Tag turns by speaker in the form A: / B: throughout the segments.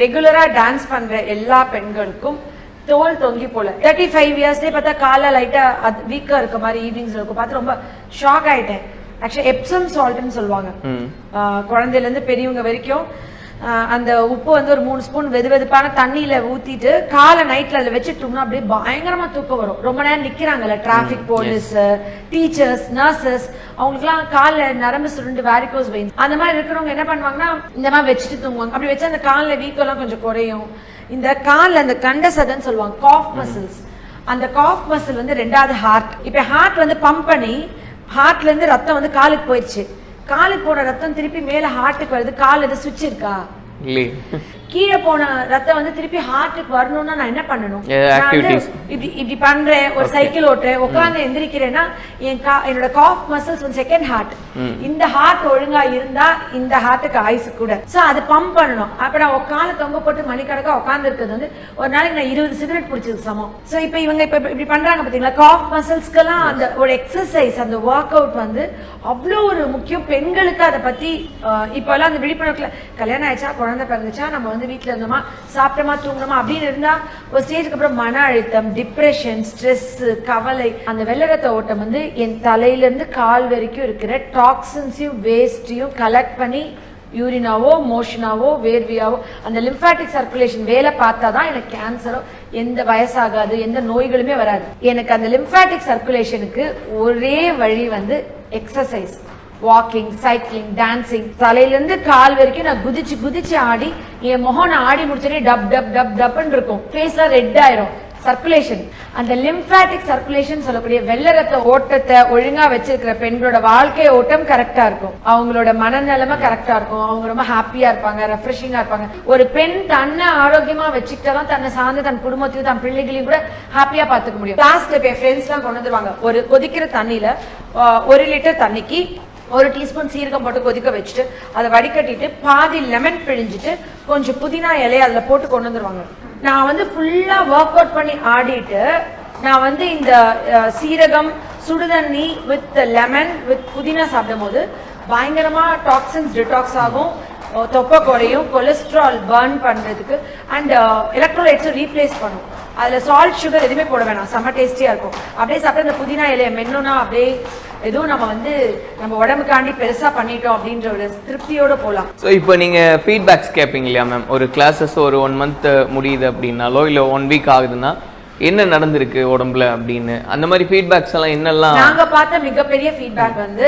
A: ரெகுலரா டான்ஸ் பண்ற எல்லா பெண்களுக்கும் தோல் தொங்கி போல. தேர்ட்டி ஃபைவ் இயர்ஸ்லேயே பார்த்தா காலை லைட்டா வீக்கா இருக்க மாதிரி ஈவினிங்ஸ்ல இருக்கும். பார்த்து ரொம்ப ஷாக் ஆயிட்டேன். ஆக்சுவலி எப்சம் சால்ட்னு சொல்லுவாங்க. குழந்தையில இருந்து பெரியவங்க வரைக்கும் அந்த உப்பு வந்து ஒரு மூணு ஸ்பூன் வெது வெதுப்பான தண்ணியில ஊத்திட்டு காலை நைட்ல அதுல வச்சுட்டோம்னா அப்படியே பயங்கரமா தூக்கம் வரும். ரொம்ப நேரம் நிக்கிறாங்கல்ல டிராபிக் போலீஸ் டீச்சர்ஸ் நர்சஸ் அவங்களுக்குலாம் காலில் நரம்பு சுருண்டு வேரிகோஸ் வெயின் அந்த மாதிரி இருக்கிறவங்க என்ன பண்ணுவாங்கன்னா இந்த மாதிரி வச்சுட்டு தூங்குவாங்க. அப்படி வச்சா அந்த காலில் வீக்கெல்லாம் கொஞ்சம் குறையும். இந்த காலில் அந்த கண்டசதன்னு சொல்லுவாங்க காஃப் மசில்ஸ் அந்த காஃப் மசில் வந்து ரெண்டாவது ஹார்ட் இப்போ ஹார்ட் வந்து பம்ப் பண்ணி ஹார்ட்ல இருந்து ரத்தம் வந்து காலுக்கு போயிடுச்சு. காலுக்கு போன ரத்தம் திருப்பி மேல ஹார்ட்டுக்கு வருது. கால் எது சுவிட்ச் இருக்கா? கீழே போன ரத்தம் வந்து திருப்பி ஹார்ட்டுக்கு வரணும்னா நான் என்ன பண்ணணும். இப்படி இப்படி பண்றேன் ஒரு சைக்கிள் ஓட்டுறேன் உட்கார்ந்து எந்திரிக்கிறேன்னா என் கா- என்னோட காஃப் மசில்ஸ் வந்து செகண்ட் ஹார்ட் இந்த ஹார்ட் ஒழுங்கா இருந்தா இந்த ஹார்ட்டுக்கு ஆயுசு கூட. சோ அது பம்ப் பண்ணணும். அப்ப நான் உட்காந்து தொங்க போட்டு மணிக்கணக்கா உட்கார்ந்து இருக்கிறது வந்து ஒரு நாளைக்கு நான் இருபது சிகரெட் பிடிச்சது சமம். சோ இப்ப இவங்க இப்ப இப்படி பண்றாங்க பாத்தீங்களா? காஃப் மசில்ஸ்க்கெல்லாம் அந்த ஒரு எக்ஸசைஸ் அந்த ஒர்க் அவுட் வந்து அவ்வளோ ஒரு முக்கியம். பெண்களுக்கு அதை பத்தி அஹ், இப்ப எல்லாம் அந்த விழிப்புணர்வுல கல்யாணம் ஆயிடுச்சா குழந்தை பிறந்துச்சா நம்ம வந்து வீட்டில் இருந்தோமா சாப்பிட்டோமா தூங்கணுமா அப்படின்னு இருந்தால் ஒரு ஸ்டேஜ்க்கு அப்புறம் மன அழுத்தம் டிப்ரெஷன் ஸ்ட்ரெஸ்ஸு கவலை அந்த வெள்ளரத்த ஓட்டம் வந்து என் தலையிலேருந்து கால் வரைக்கும் இருக்கிற டாக்ஸின்ஸையும் வேஸ்டையும் கலெக்ட் பண்ணி யூரினாவோ மோஷனாவோ வேர்வியாவோ அந்த லிம்ஃபாட்டிக் சர்க்குலேஷன் வேலை பார்த்தா தான் எனக்கு கேன்சரோ எந்த வயசாகாது எந்த நோய்களுமே வராது. எனக்கு அந்த லிம்ஃபாட்டிக் சர்க்குலேஷனுக்கு ஒரே வழி வந்து எக்ஸசைஸ் வாக்கிங் சைக்கிளிங் டான்சிங் தலையிலேருந்து கால் வரைக்கும் நான் குதிச்சு குதிச்சு ஆடி என் முகம் நான் ஆடி முடிச்சோடனே டப் டப் டப் டப்னு இருக்கும். ஃபேஸ்லாம் ரெட் ஆயிரும். சர்க்குலேஷன் அந்த லிம்பாட்டிக் சர்க்குலேஷன் சொல்லக்கூடிய வெள்ளை ரத்த ஓட்டத்தை ஒழுங்கா வச்சிருக்கிற பெண்களோட வாழ்க்கை ஓட்டம் கரெக்டா இருக்கும். அவங்களோட மனநிலைமை கரெக்டா இருக்கும். அவங்க ரொம்ப ஹாப்பியா இருப்பாங்க ரெஃப்ரெஷிங்கா இருப்பாங்க. ஒரு பெண் தன்னை ஆரோக்கியமா வச்சுக்கிட்டா தான் தன்னை சார்ந்து தன் குடும்பத்தையும் தன் பிள்ளைகளையும் கூட ஹாப்பியா பாத்துக்க முடியும். லாஸ்ட் இப்ப ஃப்ரெண்ட்ஸ் எல்லாம் கொண்டு வந்துருவாங்க. ஒரு கொதிக்கிற தண்ணியில ஒரு லிட்டர் தண்ணிக்கு ஒரு டீஸ்பூன் சீரகம் போட்டு கொதிக்க வச்சுட்டு அதை வடிகட்டிட்டு பாதி லெமன் பிழிஞ்சிட்டு கொஞ்சம் புதினா இலையை அதில் போட்டு கொண்டு வந்துருவாங்க. நான் வந்து ஃபுல்லாக ஒர்க் அவுட் பண்ணி ஆடிட்டு நான் வந்து இந்த சீரகம் சுடுதண்ணி வித் லெமன் வித் புதினா சாப்பிடும்போது பயங்கரமாக டாக்ஸின்ஸ் டிடாக்ஸ் ஆகும். தொப்பை குறையும் கொலஸ்ட்ரால் பர்ன் பண்ணுறதுக்கு அண்ட் எலக்ட்ரோலைட்ஸும் ரீப்ளேஸ் பண்ணும். அதில் சால்ட் சுகர் எதுவுமே போட வேணாம். செம்ம டேஸ்டியாக இருக்கும். அப்படியே சாப்பிட்டு அந்த புதினா இலையை மென்னுனா அப்படியே எதுவும் நம்ம வந்து நம்ம உடம்புக்காண்டி பெருசா பண்ணிட்டோம் அப்படின்ற ஒரு திருப்தியோட போலாம்.
B: ஸோ இப்போ நீங்கள் ஃபீட்பேக்ஸ் கேட்பீங்க இல்லையா மேம் ஒரு கிளாஸஸ் ஒரு ஒன் மந்த் முடியுது அப்படின்னாலோ இல்லை ஒன் வீக் ஆகுதுன்னா என்ன நடந்திருக்கு உடம்புல அப்படின்னு? அந்த மாதிரி ஃபீட்பேக்ஸ் எல்லாம் என்னெல்லாம்?
A: நாங்க பார்த்த மிகப்பெரிய ஃபீட்பேக் வந்து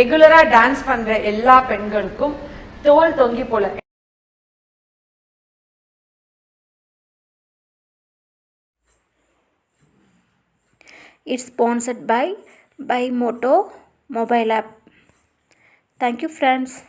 A: ரெகுலரா டான்ஸ் பண்ற எல்லா பெண்களுக்கும் தோல் தொங்கி போல.
C: It's sponsored by Bimoto mobile app. Thank you friends.